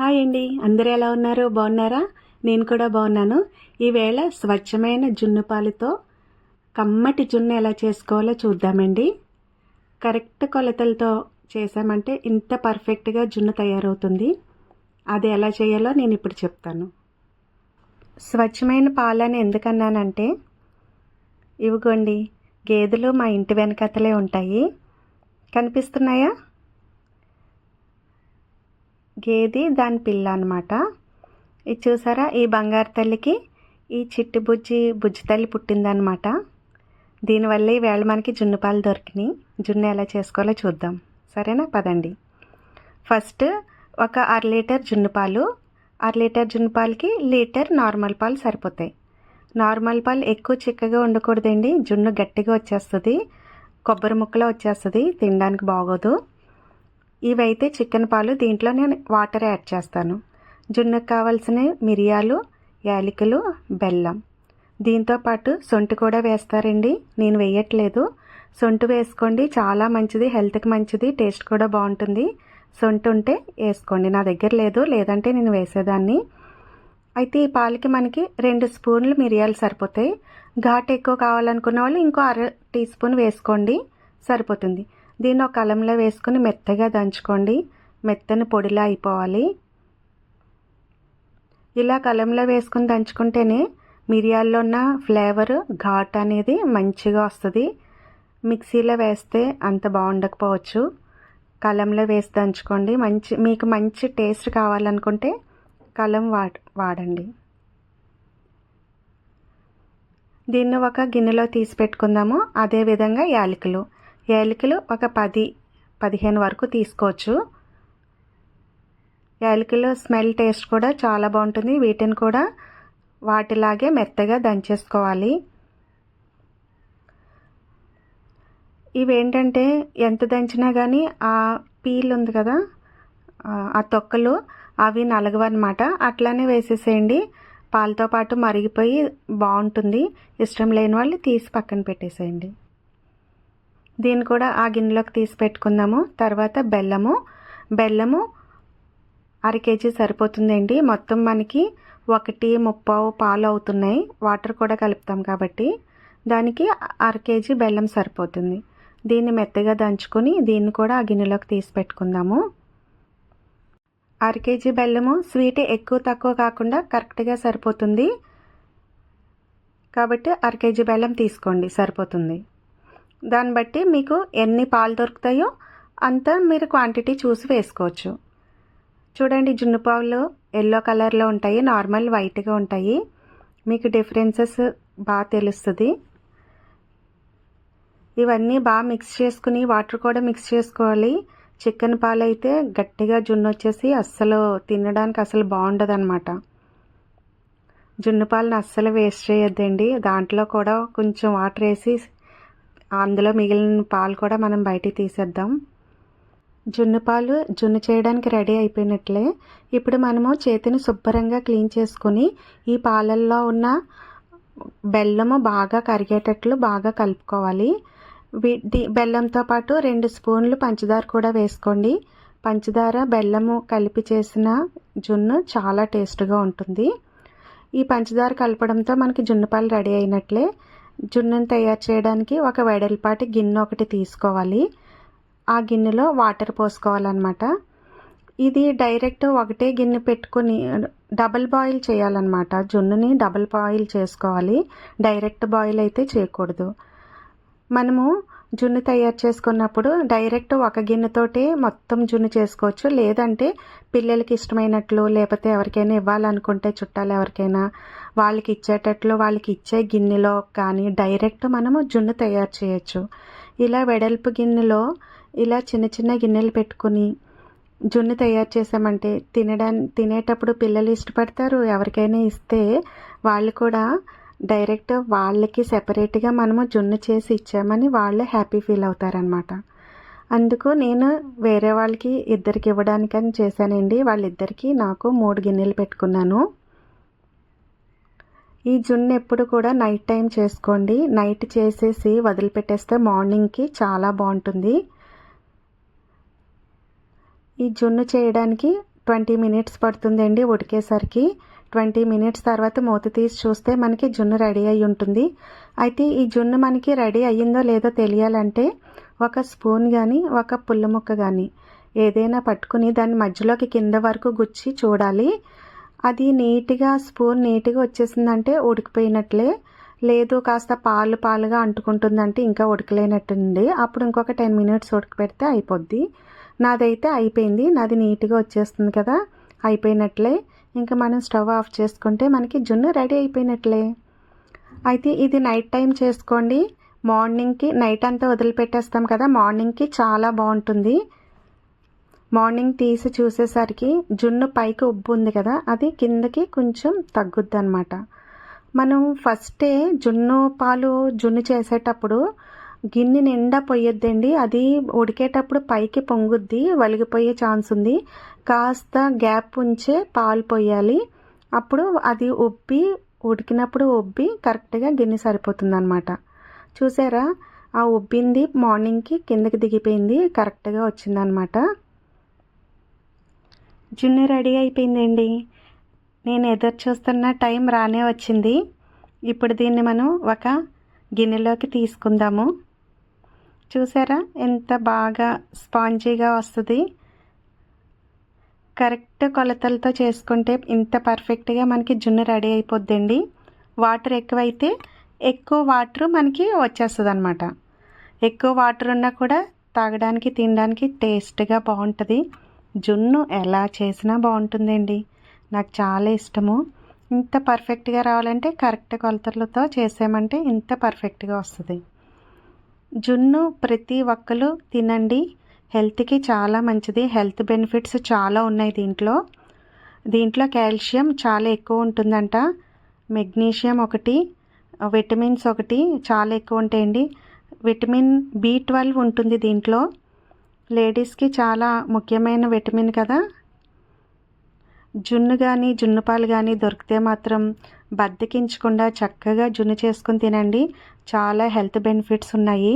Hi అండి. అందరూ ఎలా ఉన్నారు? బాగున్నారా? నేను కూడా బాగున్నాను. ఈవేళ స్వచ్ఛమైన జున్ను పాలతో కమ్మటి జున్ను ఎలా చేసుకోవాలో చూద్దామండి. కరెక్ట్ కొలతలతో చేసామంటే ఇంత పర్ఫెక్ట్గా జున్ను తయారవుతుంది. అది ఎలా చేయాలో నేను ఇప్పుడు చెప్తాను. స్వచ్ఛమైన పాలని ఎందుకన్నానంటే ఇవిగోండి గేదెలు మా ఇంటి వెనకతలే ఉంటాయి. కనిపిస్తున్నాయా? గేది దాని పిల్ల అనమాట ఇది చూసారా? ఈ బంగారు తల్లికి ఈ చిట్టి బుజ్జి బుజ్జి తల్లి పుట్టిందనమాట దీనివల్ల ఈవేళ మనకి జున్ను పాలు దొరికినాయి. జున్ను ఎలా చేసుకోవాలో చూద్దాం. సరేనా? పదండి. ఫస్ట్ ఒక అర లీటర్ జున్ను పాలు అర లీటర్ జున్ను పాలకి లీటర్ నార్మల్ పాలు సరిపోతాయి. నార్మల్ పాలు ఎక్కువ చిక్కగా ఉండకూడదండి. జున్ను గట్టిగా వచ్చేస్తుంది కొబ్బరి ముక్కలో వచ్చేస్తుంది తినడానికి బాగోదు. ఇవైతే చికెన్ పాలు దీంట్లో నేను వాటర్ యాడ్ చేస్తాను. జున్నుకు కావాల్సిన మిరియాలు యాలకులు బెల్లం. దీంతో పాటు సొంటి కూడా వేస్తారండి. నేను వేయట్లేదు. సొంటి వేసుకోండి. చాలా మంచిది. హెల్త్కి మంచిది. టేస్ట్ కూడా బాగుంటుంది. సొంటి ఉంటే వేసుకోండి. నా దగ్గర లేదు. లేదంటే నేను వేసేదాన్ని. అయితే ఈ పాలకి మనకి రెండు స్పూన్లు మిరియాలు సరిపోతాయి. ఘాట్ ఎక్కువ కావాలనుకున్న వాళ్ళు ఇంకో అర టీ స్పూన్ వేసుకోండి. సరిపోతుంది. దీన్ని ఒక కలంలో వేసుకొని మెత్తగా దంచుకోండి. మెత్తని పొడిలా అయిపోవాలి. ఇలా కలంలో వేసుకొని దంచుకుంటేనే మిరియాల్లో ఉన్న ఫ్లేవర్ ఘాట్ అనేది మంచిగా వస్తుంది. మిక్సీలో వేస్తే అంత బాగుండకపోవచ్చు. కలంలో వేసి దంచుకోండి. మంచి మీకు మంచి టేస్ట్ కావాలనుకుంటే కలం వాడ వాడండి. దీన్ని ఒక గిన్నెలో తీసి పెట్టుకుందాము. అదేవిధంగా యాలకులు. యాలకులు ఒక పది పదిహేను వరకు తీసుకోవచ్చు. యాలకులు స్మెల్ టేస్ట్ కూడా చాలా బాగుంటుంది. వీటిని కూడా వాటిలాగే మెత్తగా దంచేసుకోవాలి. ఇవేంటంటే ఎంత దంచినా కానీ ఆ పీల్ ఉంది కదా ఆ తొక్కలు అవి నలగవన్నమాట. అట్లానే వేసేసేయండి. పాలతో పాటు మరిగిపోయి బాగుంటుంది. ఇష్టం లేని వాళ్ళు తీసి పక్కన పెట్టేసేయండి. దీన్ని కూడా ఆ గిన్నెలోకి తీసి పెట్టుకుందాము. తర్వాత బెల్లము. బెల్లము అర కేజీ సరిపోతుందండి. మొత్తం మనకి ఒకటి ముప్పావు పాలు అవుతున్నాయి. వాటర్ కూడా కలుపుతాం కాబట్టి దానికి అర కేజీ బెల్లం సరిపోతుంది. దీన్ని మెత్తగా దంచుకొని దీన్ని కూడా ఆ గిన్నెలోకి తీసి పెట్టుకుందాము. అర కేజీ బెల్లము స్వీట్ ఎక్కువ తక్కువ కాకుండా కరెక్ట్గా సరిపోతుంది. కాబట్టి అర కేజీ బెల్లం తీసుకోండి. సరిపోతుంది. దాన్ని బట్టి మీకు ఎన్ని పాలు దొరుకుతాయో అంత మీరు క్వాంటిటీ చూసి వేసుకోవచ్చు. చూడండి జున్ను పాలు ఎల్లో కలర్లో ఉంటాయి నార్మల్ వైట్గా ఉంటాయి. మీకు డిఫరెన్సెస్ బాగా తెలుస్తుంది. ఇవన్నీ బాగా మిక్స్ చేసుకుని వాటర్ కూడా మిక్స్ చేసుకోవాలి. చికెన్ పాలు అయితే గట్టిగా జున్ను వచ్చేసి అస్సలు తినడానికి అసలు బాగుండదు అనమాట జున్ను పాలను అస్సలు వేస్ట్ చేయొద్దండి. దాంట్లో కూడా కొంచెం వాటర్ వేసి అందులో మిగిలిన పాలు కూడా మనం బయటికి తీసేద్దాం. జున్ను పాలు జున్ను చేయడానికి రెడీ అయిపోయినట్లే. ఇప్పుడు మనము చేతిని శుభ్రంగా క్లీన్ చేసుకొని ఈ పాలల్లో ఉన్న బెల్లము బాగా కరిగేటట్లు బాగా కలుపుకోవాలి. వీటి బెల్లంతో పాటు రెండు స్పూన్లు పంచదార కూడా వేసుకోండి. పంచదార బెల్లము కలిపి చేసిన జున్ను చాలా టేస్ట్గా ఉంటుంది. ఈ పంచదార కలపడంతో మనకి జున్ను పాలు రెడీ అయినట్లే. జున్నును తయారు చేయడానికి ఒక వెడల్పాటి గిన్నె ఒకటి తీసుకోవాలి. ఆ గిన్నెలో వాటర్ పోసుకోవాలన్నమాట. ఇది డైరెక్ట్ ఒకటే గిన్నె పెట్టుకుని డబల్ బాయిల్ చేయాలన్నమాట. జున్నుని డబల్ బాయిల్ చేసుకోవాలి. డైరెక్ట్ బాయిల్ అయితే చేయకూడదు. మనము జున్ను తయారు చేసుకున్నప్పుడు డైరెక్ట్ ఒక గిన్నెతోటే మొత్తం జున్ను చేసుకోవచ్చు. లేదంటే పిల్లలకి ఇష్టమైనట్లు లేకపోతే ఎవరికైనా ఇవ్వాలనుకుంటే చుట్టాలు ఎవరికైనా వాళ్ళకి ఇచ్చేటట్లు వాళ్ళకి ఇచ్చే గిన్నెలో కానీ డైరెక్ట్ మనము జున్ను తయారు చేయొచ్చు. ఇలా వెడల్పు గిన్నెలో ఇలా చిన్న చిన్న గిన్నెలు పెట్టుకుని జున్ను తయారు చేసామంటే తినడానికి తినేటప్పుడు పిల్లలు ఇష్టపడతారు ఎవరికైనా ఇస్తే వాళ్ళు కూడా డైరెక్ట్ వాళ్ళకి సెపరేట్గా మనము జున్ను చేసి ఇచ్చామని వాళ్ళే హ్యాపీ ఫీల్ అవుతారనమాట అందుకు నేను వేరే వాళ్ళకి ఇద్దరికి ఇవ్వడానికని చేశానండి. వాళ్ళిద్దరికీ నాకు మూడు గిన్నెలు పెట్టుకున్నాను. ఈ జున్ను ఎప్పుడు కూడా నైట్ టైం చేసుకోండి. నైట్ చేసేసి వదిలిపెట్టేస్తే మార్నింగ్కి చాలా బాగుంటుంది. ఈ జున్ను చేయడానికి ట్వంటీ మినిట్స్ పడుతుందండి ఉడికేసరికి. ట్వంటీ మినిట్స్ తర్వాత మూత తీసి చూస్తే మనకి జున్ను రెడీ అయి ఉంటుంది. అయితే ఈ జున్ను మనకి రెడీ అయ్యిందో లేదో తెలియాలంటే ఒక స్పూన్ కానీ ఒక పుల్ల ముక్క కానీ ఏదైనా పట్టుకుని దాని మధ్యలోకి కింద వరకు గుచ్చి చూడాలి. అది నీట్గా స్పూన్ నీట్గా వచ్చేసిందంటే ఉడికిపోయినట్లే. లేదు కాస్త పాలు పాలుగా అంటుకుంటుందంటే ఇంకా ఉడకలేనట్టుంది. అప్పుడు ఇంకొక టెన్ మినిట్స్ ఉడకపెడితే అయిపోద్ది. నాదైతే అయిపోయింది. నాది నీట్గా వచ్చేస్తుంది కదా. అయిపోయినట్లే. ఇంకా మనం స్టవ్ ఆఫ్ చేసుకుంటే మనకి జున్ను రెడీ అయిపోయినట్లే. అయితే ఇది నైట్ టైం చేసుకోండి. మార్నింగ్కి నైట్ అంతా వదిలిపెట్టేస్తాం కదా. మార్నింగ్కి చాలా బాగుంటుంది. మార్నింగ్ తీసి చూసేసరికి జున్ను పైకి ఉబ్బు ఉంది కదా అది కిందకి కొంచెం తగ్గుద్ది అనమాట మనం ఫస్టే జున్ను పాలు జున్ను చేసేటప్పుడు గిన్నె నిండా పొయ్యొద్దండి అది ఉడికేటప్పుడు పైకి పొంగుద్ది వలిగిపోయే ఛాన్స్ ఉంది. కాస్త గ్యాప్ ఉంచే పాలు పోయాలి అప్పుడు అది ఉబ్బి ఉడికినప్పుడు ఉబ్బి కరెక్ట్గా గిన్నె సరిపోతుంది అనమాట చూసారా? ఆ ఉబ్బింది మార్నింగ్కి కిందకి దిగిపోయింది కరెక్ట్గా వచ్చిందనమాట జున్ను రెడీ అయిపోయిందండి. నేను ఎదురు చూస్తున్న టైం రానే వచ్చింది. ఇప్పుడు దీన్ని మనం ఒక గిన్నెలోకి తీసుకుందాము. చూసారా? ఎంత బాగా స్పాంజీగా వస్తుంది. కరెక్ట్ కొలతలతో చేసుకుంటే ఇంత పర్ఫెక్ట్గా మనకి జున్ను రెడీ అయిపోద్దండి. వాటర్ ఎక్కువైతే ఎక్కువ వాటర్ మనకి వచ్చేస్తుంది అనమాట ఎక్కువ వాటర్ ఉన్నా కూడా తాగడానికి తినడానికి టేస్ట్గా బాగుంటుంది జున్ను ఎలా చేసినా బాగుంటుందండి. నాకు చాలా ఇష్టము. ఇంత పర్ఫెక్ట్గా రావాలంటే కరెక్ట్ కొలతలతో చేసామంటే ఇంత పర్ఫెక్ట్గా వస్తుంది. జున్ను ప్రతి ఒక్కరు తినండి. హెల్త్కి చాలా మంచిది. హెల్త్ బెనిఫిట్స్ చాలా ఉన్నాయి దీంట్లో. దీంట్లో కాల్షియం చాలా ఎక్కువ ఉంటుందంట. మెగ్నీషియం ఒకటి విటమిన్స్ ఒకటి చాలా ఎక్కువ ఉంటాయండి. విటమిన్ బి ట్వెల్వ్ ఉంటుంది దీంట్లో. లేడీస్కి చాలా ముఖ్యమైన విటమిన్ కదా? జున్ను కానీ జున్ను పాలు కానీ దొరికితే మాత్రం బద్దకించకుండా చక్కగా జున్ను చేసుకుని తినండి. చాలా హెల్త్ బెనిఫిట్స్ ఉన్నాయి.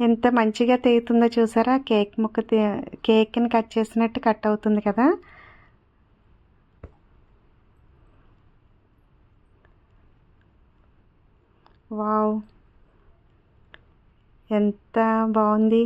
ఎంత మంచిగా తెగుతుందో చూసారా? కేక్ ముక్క కేక్ని కట్ చేసినట్టు కట్ అవుతుంది కదా? వావ్! ఎంత బాగుంది.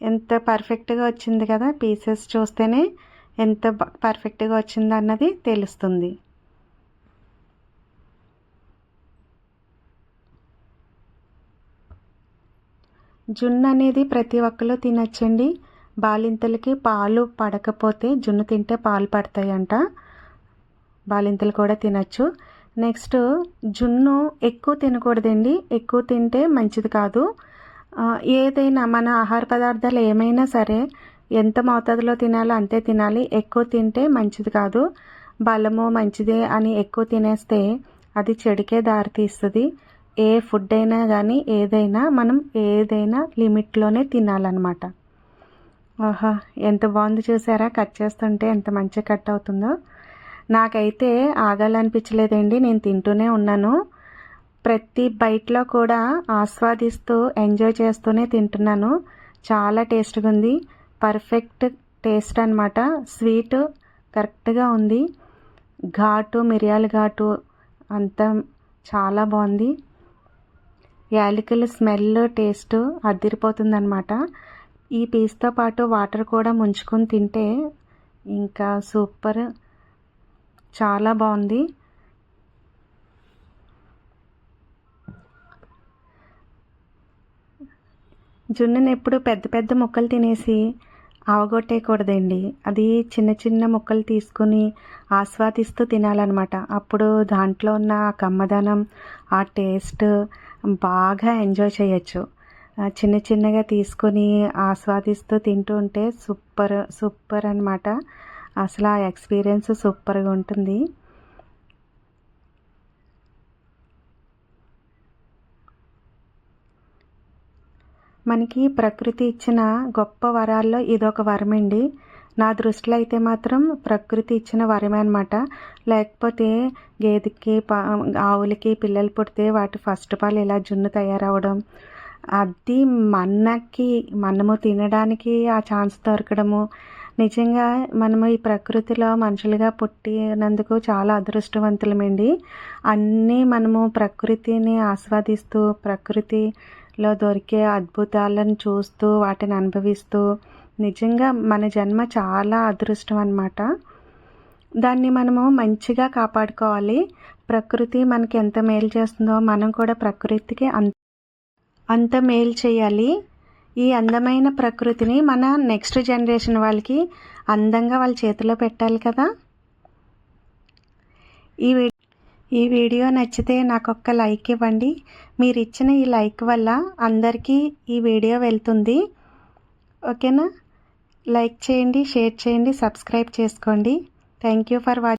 ఎంత పర్ఫెక్ట్గా వచ్చింది కదా పీసెస్ చూస్తేనే ఎంత పర్ఫెక్ట్గా వచ్చింది అన్నది తెలుస్తుంది. జున్ను అనేది ప్రతి ఒక్కరు తినచ్చండి. బాలింతలకి పాలు పడకపోతే జున్ను తింటే పాలు పడతాయంట. బాలింతలు కూడా తినచ్చు. నెక్స్ట్ జున్ను ఎక్కువ తినకూడదండి. ఎక్కువ తింటే మంచిది కాదు. ఏదైనా మన ఆహార పదార్థాలు ఏమైనా సరే ఎంత మోతాదులో తినాలో అంతే తినాలి. ఎక్కువ తింటే మంచిది కాదు. బలము మంచిదే అని ఎక్కువ తినేస్తే అది చెడికే దారితీస్తుంది. ఏ ఫుడ్ అయినా కానీ ఏదైనా మనం ఏదైనా లిమిట్లోనే తినాలన్నమాట. ఆహా ఎంత బాగుంది చూసారా? కట్ చేస్తుంటే ఎంత మంచిగా కట్ అవుతుందో. నాకైతే ఆగాలనిపించలేదండి నేను తింటూనే ఉన్నాను. ప్రతి బైట్లో కూడా ఆస్వాదిస్తూ ఎంజాయ్ చేస్తూనే తింటున్నాను. చాలా టేస్ట్గా ఉంది. పర్ఫెక్ట్ టేస్ట్ అనమాట స్వీట్ కరెక్ట్గా ఉంది. ఘాటు మిరియాల ఘాటు అంతా చాలా బాగుంది. యాలకుల స్మెల్ టేస్ట్ అదిరిపోతుందనమాట ఈ పీస్తో పాటు వాటర్ కూడా ముంచుకొని తింటే ఇంకా సూపర్ చాలా బాగుంది. జున్నుని ఎప్పుడు పెద్ద పెద్ద ముక్కలు తినేసి అవగొట్టేయకూడదండి అది చిన్న చిన్న ముక్కలు తీసుకుని ఆస్వాదిస్తూ తినాలన్నమాట. అప్పుడు దాంట్లో ఉన్న ఆ కమ్మదనం ఆ టేస్ట్ బాగా ఎంజాయ్ చేయొచ్చు. చిన్న చిన్నగా తీసుకొని ఆస్వాదిస్తూ తింటూ ఉంటే సూపర్ సూపర్ అనమాట అసలు ఆ ఎక్స్పీరియన్స్ సూపర్గా ఉంటుంది. మనకి ప్రకృతి ఇచ్చిన గొప్ప వరాల్లో ఇదొక వరం అండి నా దృష్టిలో అయితే మాత్రం ప్రకృతి ఇచ్చిన వరమే అనమాట లేకపోతే గేదెకి పా ఆవులకి పిల్లలు పుడితే వాటి ఫస్ట్ పాలు ఇలా జున్ను తయారవడం అది మనకి మనము తినడానికి ఆ ఛాన్స్ దొరకడము నిజంగా మనము ఈ ప్రకృతిలో మనుషులుగా పుట్టినందుకు చాలా అదృష్టవంతులమండి. అన్నీ మనము ప్రకృతిని ఆస్వాదిస్తూ ప్రకృతిలో దొరికే అద్భుతాలను చూస్తూ వాటిని అనుభవిస్తూ నిజంగా మన జన్మ చాలా అదృష్టం అన్నమాట దాన్ని మనము మంచిగా కాపాడుకోవాలి. ప్రకృతి మనకి ఎంత మేలు చేస్తుందో మనం కూడా ప్రకృతికి అంత అంత మేలు చేయాలి. ఈ అందమైన ప్రకృతిని మన నెక్స్ట్ జనరేషన్ వాళ్ళకి అందంగా వాళ్ళ చేతిలో పెట్టాలి కదా. ఈ వీ ఈ వీడియో నచ్చితే నాకు ఒక్క లైక్ ఇవ్వండి. మీరు ఇచ్చిన ఈ లైక్ వల్ల అందరికీ ఈ వీడియో వెళ్తుంది. ఓకేనా? లైక్ చేయండి షేర్ చేయండి సబ్స్క్రైబ్ చేసుకోండి. Thank you for watching